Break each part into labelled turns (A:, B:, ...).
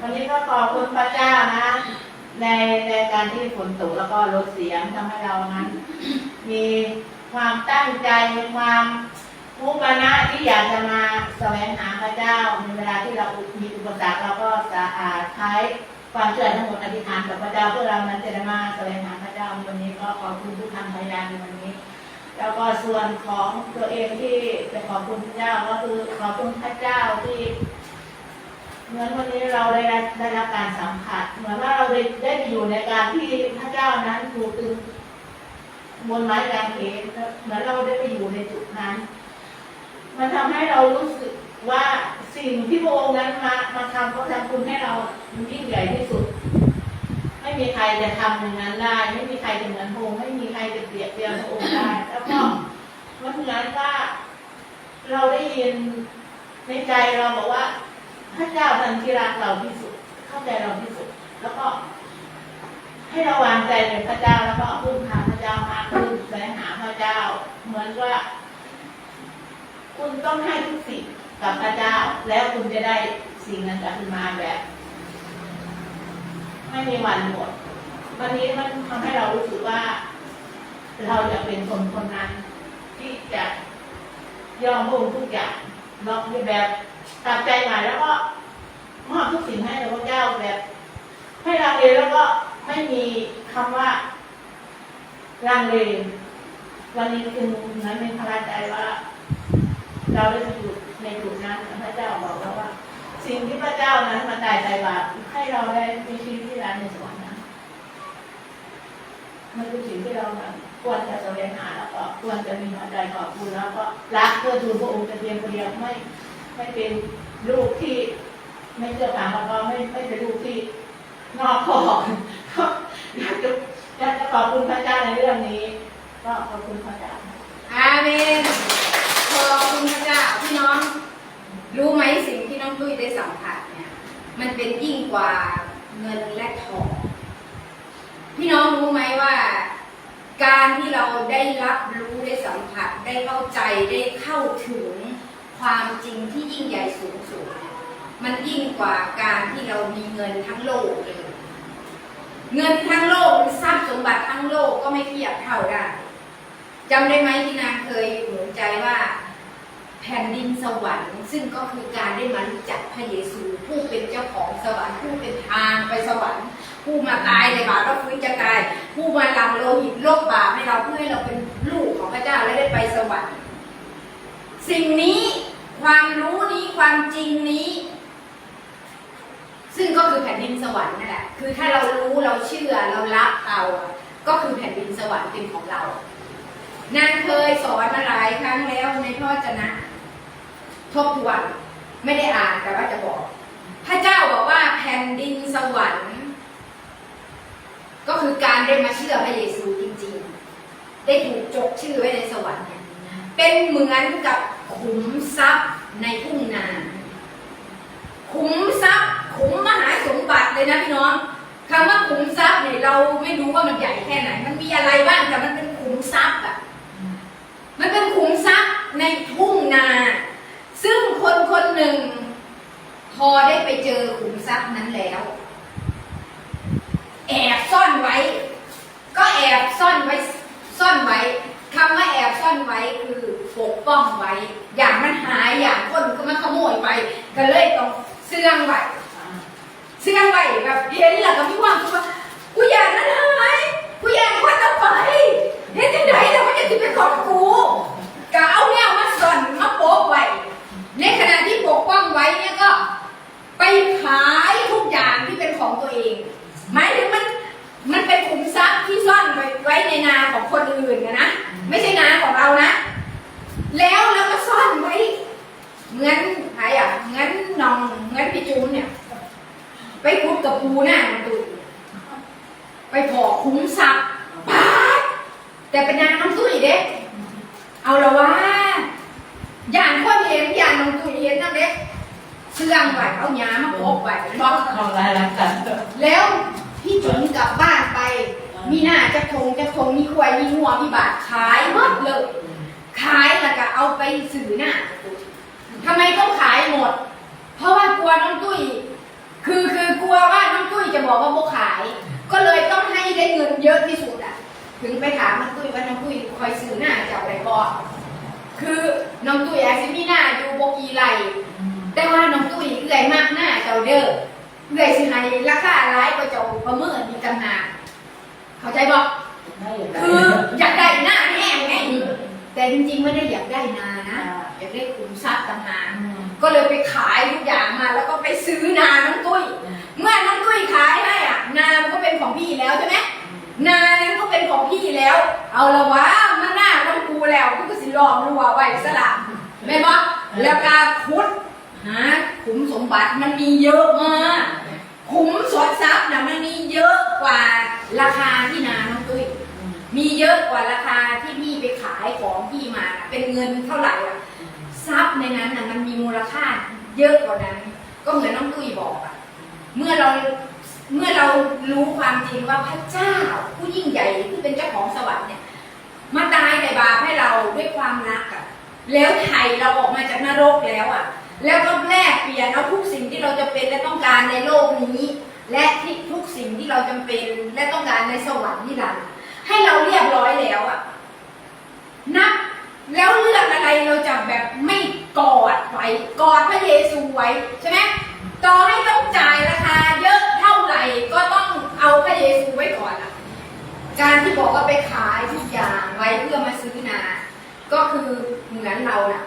A: วันนี้ก็ขอบคุณพระเจ้านะ ในในการที่ฝนตกแล้วก็ลดเสียงทำให้เรานั้น มีความตั้งใจมีความมุมานะที่อยากจะมาแสวงหาพระเจ้าในเวลาที่เรามีอุปสรรคเราก็จะอาใช้ความเชื่อทั้งหมดอธิษฐานกับพระเจ้าเพื่อเรานั้นจะได้มาแสวงหาพระเจ้าวันนี้ก็ขอบคุณทุกท่านพยานในวันนี้แล้วก็ส่วนของตัวเองที่จะขอบคุณพระเจ้าก็คือขอบคุณพระเจ้าที่ เหมือนวันนี้เราได้รับได้รับการสัมผัสเหมือนว่าเราได้ได้ไปอยู่ในการที่พระเจ้านั้นถูกตึงบนไม้กางเขนเหมือนเราได้ไปอยู่ในจุดนั้น มันทำให้เรารู้สึกว่าสิ่งที่พระองค์นั้นมามาทำเขาทำคุณให้เรามันยิ่งใหญ่ที่สุด ไม่มีใครจะทำอย่างนั้นได้ ไม่มีใครจะเหมือนพระองค์ไม่มีใครจะเปรียบเทียบพระองค์ได้ แล้วก็มันเหมือนว่าเราได้ยินในใจเราบอกว่า ระเจ้าทันที่รักเราที่สุด เข้าใจเราที่สุด แล้วก็ ให้เราวางใจในพระเจ้าแล้วก็พึ่งพาพระเจ้ามากขึ้นแสวงหาพระเจ้า เหมือนว่า คุณต้องให้ทุกสิ่งกับพระเจ้า แล้วคุณจะได้สิ่งนั้นกลับมาแบบ ไม่มีวันหมดวันนี้มันทำให้เรารู้สึกว่า เราจะเป็นคนคนนั้น ที่จะยอมพระองทุกอย่างลองแบบ ตัดใจใหม่แล้วก็มอบทุกสิ่งให้พระเจ้าแบบให้ลังเลแล้วก็ไม่มีคำว่าลังเลวันนี้คือนั้นเป็นพระใจว่า เราได้อยู่ในจุดนั้นพระเจ้าบอกเราว่า สิ่งที่พระเจ้านั้นมาตายใจบาปให้เราได้มีชีวิตที่รักในสวรรค์นั้นมันคือสิ่งที่เราควรจะแสวงหาแล้วก็ควรจะมีหัวใจขอบคุณแล้วก็รักเพื่อทูลพระองค์จะเพียงคนเดียวไม่ ไม่เป็นลูกที่ ไม่เชื่อฟังแล้วก็ไม่ไม่เป็นลูกที่นอกขอบก็อยากจะอยากจะขอบคุณพระเจ้าในเรื่องนี้ ก็ขอบคุณพระเจ้า
B: อาเมนขอบคุณพระเจ้าพี่น้อง รู้ไหมสิ่งที่น้องตุ้ยได้สัมผัสเนี่ย มันเป็นยิ่งกว่าเงินและทองพี่น้องรู้ไหมว่า การที่เราได้รับรู้ได้สัมผัสได้เข้าใจได้เข้าถึง ความจริงที่ยิ่งใหญ่สูงสุด มันยิ่งกว่าการที่เรามีเงินทั้งโลกเลย เงินทั้งโลกหรือทรัพย์สมบัติทั้งโลกก็ไม่เทียบเท่าได้จำได้ไหมที่นางเคยหนุนใจว่าแผ่นดินสวรรค์ซึ่งก็คือการได้มารู้จักพระเยซูผู้เป็นเจ้าของสวรรค์ผู้เป็นทางไปสวรรค์ ผู้มาตายในบาปแล้วฟื้นจะตาย ผู้มาลังโลหิตโลกบาปให้เราเพื่อให้เราเป็นลูกของพระเจ้าและได้ไปสวรรค์ สิ่งนี้ ความรู้นี้ความจริงนี้ ซึ่งก็คือแผ่นดินสวรรค์นั่นแหละคือถ้าเรารู้เราเชื่อเรารับเอาก็คือแผ่นดินสวรรค์เป็นของเรานางเคยสอนมาหลายครั้งแล้วในพระวจนะ ทบทวนไม่ได้อ่านแต่ว่าจะบอก พระเจ้าบอกว่าแผ่นดินสวรรค์ ก็คือการได้มาเชื่อพระเยซูจริง ๆ ได้ถูกจดชื่อไว้ในสวรรค์เนี่ย เป็นเหมือนกับขุมทรัพย์ในทุ่งนา ขุมทรัพย์ขุมมหาสมบัติเลยนะพี่น้องคำว่าขุมทรัพย์เนี่ยเราไม่รู้ว่ามันใหญ่แค่ไหน มันมีอะไรบ้างแต่มันเป็นขุมทรัพย์อะมันเป็นขุมทรัพย์ในทุ่งนา ซึ่งคนคนหนึ่ง พอได้ไปเจอขุมทรัพย์นั้นแล้ว แอบซ่อนไว้ ก็แอบซ่อนไว้ ซ่อนไว้ คำว่าแอบซ่อนไว้คือปกป้องไว้ อย่างมันหายอย่างคนก็มาขโมยไป ก็เลยต้องเสื่องไว้เสื่องไว้แบบเห็นแล้วก็มีความคิดว่ากูอยากนั้นหายกูอยากคนเอาไปเห็นจังไหนแล้วมันจะติเป็นของกูก็เอาแนวมาซ่อนมาโปกไว้ในขณะที่ปกป้องไว้เนี่ยก็ ไปขายทุกอย่างที่เป็นของตัวเองหมายถึงมันมันเป็นขุมทรัพย์ที่ซ่อนไว้ไว้ในนาของคนอื่นนะนะ ไม่ใช่นาของเรานะ แล้วเราก็ซ่อนไว้เหมือนใครอะเหมือนน้องเหมือนพี่จูนเนี่ย ไปขุดกับปูหน้ามันตุยไปพอขุมทรัพย์ปาดแต่เป็นนางน้ำตุ้ยเด็กเอาละว่าอย่างคนเห็นอย่างน้องตุ้ยเห็นนั่นเด็กเสื่องไว้เอาหยามาโปกไว้
A: บล็อกทำลายหลักฐาน
B: แล้วพี่จุ๋มกลับบ้านไป มีหน้าจะทงจะทงมีควายมีหัวมีบาดขายหมดเลย ขายแล้วก็เอาไปสื่อหน้าทำไมต้องขายหมด เพราะว่ากลัวน้องตุ้ย คือคือกลัวว่าน้องตุ้ยจะบอกว่าโบขาย ก็เลยต้องให้ได้เงินเยอะที่สุดอะ ถึงไปถามน้องตุ้ยว่าน้องตุ้ยคอยสื่อหน้าจะเอาะไรบอกคือน้องตุ้ยอาซิมีหน้าดูปโบกีไรแต่ว่าน้องตุ้ยเอื่อยมากหน้าเจ้าเด้อเอื่อยสิหายราคาร้ายก็เจ้าประเมินมีต่างหาก เข้าใจบอกคืออยากได้หน้าแห้งไงแต่จริงๆไม่ได้อยากได้นานะอยากได้ขุมทรัพย์ต่างหากก็เลยไปขายทุกอย่างมา แล้วก็ไปซื้อนาน้องตุ้ยเมื่อน้องตุ้ยขายให้อะนามันก็เป็นของพี่แล้วใช่ไหมนานั้นก็เป็นของพี่แล้ว เอาละวะมันหน้าต้องกูแล้วกูก็สิลองรัวไว้สละแม่นบอกแล้วกาคุดหาขุมสมบัติมันมีเยอะมากขุมสดทรัพย์นะมันมีเยอะกว่า ราคาที่นาน้องตุ้ยมีเยอะกว่าราคาที่พี่ไปขายของพี่มานะเป็นเงินเท่าไหร่อะทรัพย์ในนั้นน่ะมันมีมูลค่าเยอะกว่านั้น ก็เหมือนน้องตุ้ยบอกอะเมื่อเราเมื่อเรารู้ความจริงว่าพระเจ้าผู้ยิ่งใหญ่ที่เป็นเจ้าของสวรรค์เนี่ยมาตายในบาปให้เราด้วยความรักอะแล้วไถ่เราออกมาจากนรกแล้วอะแล้วก็แลกเปลี่ยนเอาทุกสิ่งที่เราจะเป็นและต้องการในโลกนี้ และที่ทุกสิ่งที่เราจำเป็นและต้องการในสวรรค์นี่แหละให้เราเรียบร้อยแล้วอะนับแล้วเรื่องอะไรเราจะแบบไม่กอดไว้กอดพระเยซูไว้ใช่ไหมต่อให้ต้องจ่ายราคาเยอะเท่าไหร่ก็ต้องเอาพระเยซูไว้ก่อนอะ การที่บอกว่าไปขายทุกอย่างไว้เพื่อมาซื้อนา ก็คือเหมือนเราน่ะ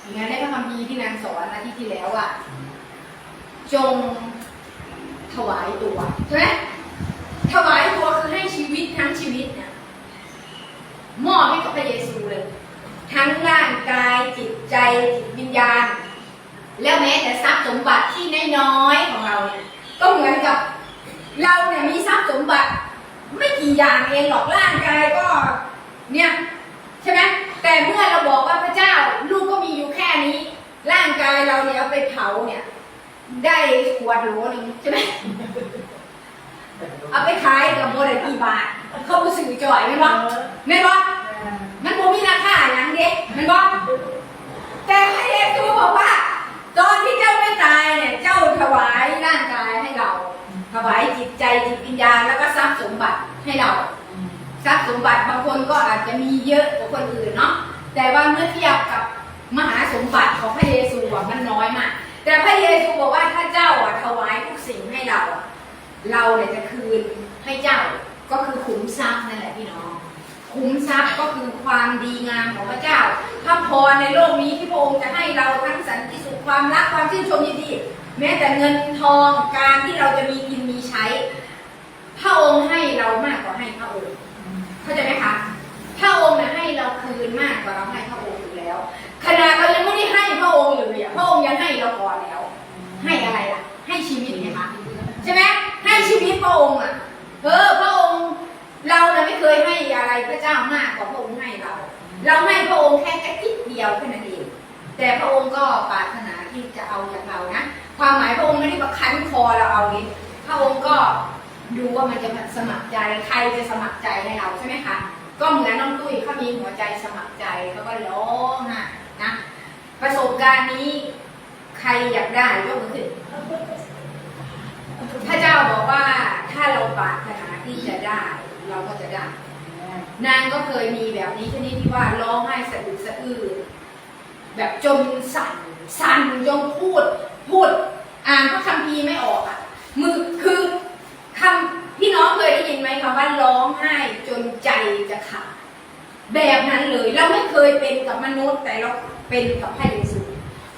B: เหมือนในพระคัมภีร์ที่นางสอนอาทิตย์ที่แล้วอะ จงถวายตัวใช่ไหมถวายตัวคือให้ชีวิตทั้งชีวิตเนี่ยมอบให้กับพระเยซูเลย ทั้งร่างกาย จิตใจจิตวิญญาณ แล้วแม้แต่ทรัพย์สมบัติที่น้อยๆของเราเนี่ยก็เหมือนกับ เราเนี่ยมีทรัพย์สมบัติ ไม่กี่อย่างเองหรอกร่างกายก็เนี่ยใช่ไหมแต่เมื่อเราบอกว่าพระเจ้าลูกก็มีอยู่แค่นี้ ร่างกายเราเนี่ยเอาไปเผาเนี่ย ได้ขวดโหลหนึงใช่ไหมเอาไปขายกับโมเดลกี่บาท เขาไปสื่อจ่อยไหมวะไม่วะมันบ่มีราคาอย่างเด็กมันวะ แต่พระเยซูบอกว่า ตอนที่เจ้าไม่ตายเนี่ยเจ้าถวายร่างกายให้เรา ถวายจิตใจจิตวิญญาณแล้วก็ทรัพย์สมบัติให้เราทรัพย์สมบัติบางคนก็อาจจะมีเยอะกว่าคนอื่นเนาะแต่ว่าเมื่อเทียบกับมหาสมบัติของพระเยซูมันน้อยมากแต่พระเยซูบอกว่าถ้าเจ้าอะถวายทุกสิ่งให้เรา เราเนี่ยจะคืนให้เจ้าก็คือขุมทรัพย์นั่นแหละพี่น้อง ขุมทรัพย์ก็คือความดีงามของพระเจ้าพระพรในโลกนี้ที่พระองค์จะให้เราทั้งสันติสุขความรักความชื่นชมยินดีแม้แต่เงินทองการที่เราจะมีกินมีใช้ พระองค์ให้เรามากกว่าให้พระองค์เข้าใจไหมคะพระองค์เนี่ยให้เราคืนมากกว่าเราให้พระองค์อยู่แล้วขนาดเรายังไม่ได้ให้พระองค์เลยอะพระองค์ยังให้เราก่อนแล้ว ให้อะไรล่ะ ให้ชีวิตไงคะใช่ไหมให้ชีวิตพระองค์อะเออพระองค์ เราเนี่ยไม่เคยให้อะไรพระเจ้ามากกว่าพระองค์ให้เรา เราให้พระองค์แค่กระติดเดียวแค่นั้นเอง แต่พระองค์ก็ปรารถนาที่จะเอาจากเรานะ ความหมายพระองค์ไม่ได้มาคั้นคอเราเอานี้ พระองค์ก็ดูว่ามันจะสมัครใจใครจะสมัครใจให้เราใช่ไหมคะ ก็เหมือนน้องตุ้ยเขามีหัวใจสมัครใจเขาก็ร้องไห้นะ ประสบการณ์นี้ใครอยากได้ยกมือขึ้นพระเจ้าบอกว่าถ้าเราปรารถนาที่จะได้ เราก็จะได้ นางก็เคยมีแบบนี้ชนิดที่ว่าร้องไห้สะอึกสะอื้นแบบจนสั่นสั่นจนพูด พูด อ่านพระคัมภีร์ไม่ออกอะมือคือคำพี่น้องเคยได้ยินไหมคำว่าร้องไห้จนใจจะขาดแบบนั้นเลยเราไม่เคยเป็นกับมนุษย์แต่เราเป็นกับพระเยซู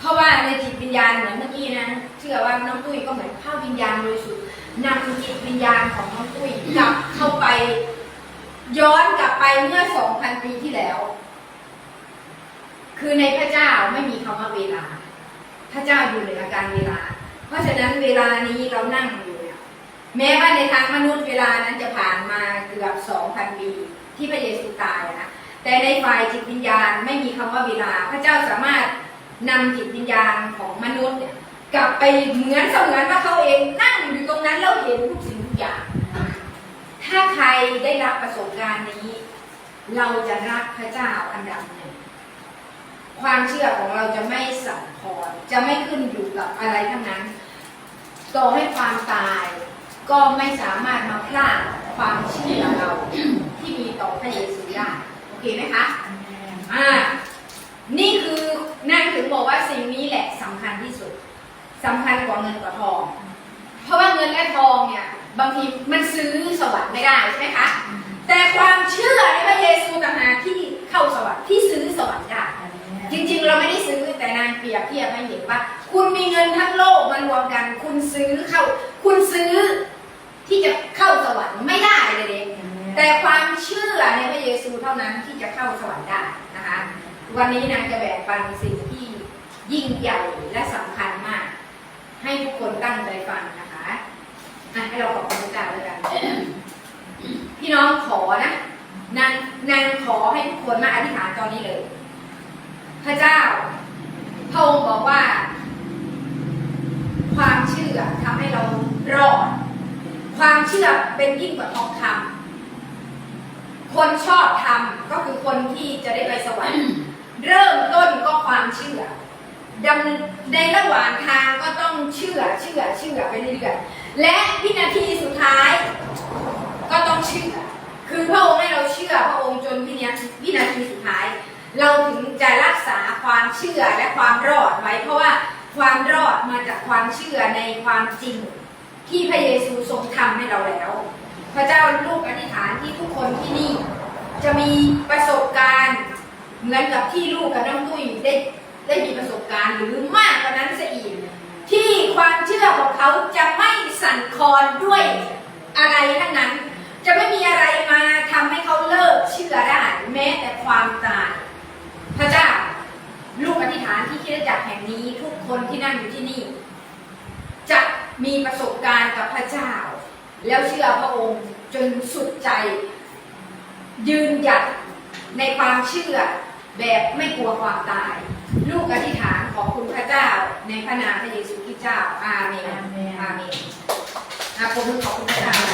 B: เพราะว่าในจิตวิญญาณเหมือนเมื่อกี้นะเชื่อว่าน้องตุ้ยก็เหมือนเข้าวิญญาณโดยสุดนำจิตวิญญาณของน้องตุ้ยกลับเข้าไป ย้อนกลับไปเมื่อสองพันปีที่แล้ว คือในพระเจ้าไม่มีคำว่าเวลา พระเจ้าอยู่ในอาการเวลา เพราะฉะนั้นเวลานี้เรานั่งอยู่เนี่ยแม้ว่าในทางมนุษย์เวลานั้นจะผ่านมาเกือบสองพันปีที่พระเยซูตายนะแต่ในฝ่ายจิตวิญญาณไม่มีคำว่าเวลา พระเจ้าสามารถ นำจิตวิญญาณของมนุษย์เนี่ยกลับไปเหมือนเสมือนว่าเขาเองนั่งอยู่ตรงนั้นแล้วเห็นทุกสิ่งทุกอย่าง ถ้าใครได้รับประสบการณ์นี้ เราจะรักพระเจ้าอันดับหนึ่งความเชื่อของเราจะไม่สั่นคลอนจะไม่ขึ้นอยู่กับอะไรทั้งนั้นต่อให้ความตายก็ไม่สามารถมาพลาดความเชื่อเราที่มีต่อพระเยซูได้โอเคไหมคะอ่านี่คือ นางถึงบอกว่าสิ่งนี้แหละสำคัญที่สุดสำคัญกว่าเงินกว่าทอง เพราะว่าเงินและทองเนี่ย บางทีมันซื้อสวรรค์ไม่ได้ใช่ไหมคะ แต่ความเชื่อในพระเยซูต่างหากที่เข้าสวรรค์ที่ซื้อสวรรค์ได้จริงๆ เราไม่ได้ซื้อแต่นางเปรียบเทียบให้เห็นว่า คุณมีเงินทั้งโลกมารวมกัน คุณซื้อเข้า คุณซื้อที่จะเข้าสวรรค์ไม่ได้เลยเด็กแต่ความเชื่อในพระเยซูเท่านั้นที่จะเข้าสวรรค์ได้ วันนี้นางจะแบ่งปันสิ่งที่ยิ่งใหญ่และสำคัญมาก ให้ทุกคนตั้งใจฟังนะคะอะให้เราขอบคุณพระเจ้าด้วยกัน พี่น้องขอนะนางนางขอให้ทุกคนมาอธิษฐานตอนนี้เลย พระเจ้าพระองค์บอกว่า ความเชื่อทำให้เรารอด ความเชื่อเป็นยิ่งกว่าทองคำคนชอบทำก็คือคนที่จะได้ไปสวรรค์ เริ่มต้นก็ความเชื่อดำในระหว่างทางก็ต้องเชื่อเชื่อเชื่อไปเรื่อยๆและวินาทีสุดท้าย ก็ต้องเชื่อ คือพระองค์ให้เราเชื่อพระองค์จนวินาทีวินาทีสุดท้าย เราถึงจะรักษาความเชื่อและความรอดไว้ เพราะว่าความรอดมาจากความเชื่อในความจริง ที่พระเยซูทรงทำให้เราแล้ว พระเจ้าลูกอธิษฐานที่ทุกคนที่นี่ จะมีประสบการณ์ เหมือนกับที่ลูกกับน้องตุ้ยได้ได้มีประสบการณ์หรือมากกว่านั้นซะอีกที่ความเชื่อของเขาจะไม่สั่นคลอนด้วยอะไรทั้งนั้น จะไม่มีอะไรมาทำให้เขาเลิกเชื่อได้แม้แต่ความตายพระเจ้าลูกอธิษฐานที่คริดจักแห่งนี้ทุกคนที่นั่งอยู่ที่นี่ จะมีประสบการณ์กับพระเจ้า แล้วเชื่อพระองค์จนสุดใจ ยืนหยัดในความเชื่อ แบบไม่กลัวความตาย ลูกอธิษฐานขอบคุณพระเจ้า ในพระนามพระเยซูคริสต์เจ้า อาเมน
A: อาเมน
B: อาเมนอาผมขอบคุณพระเจ้า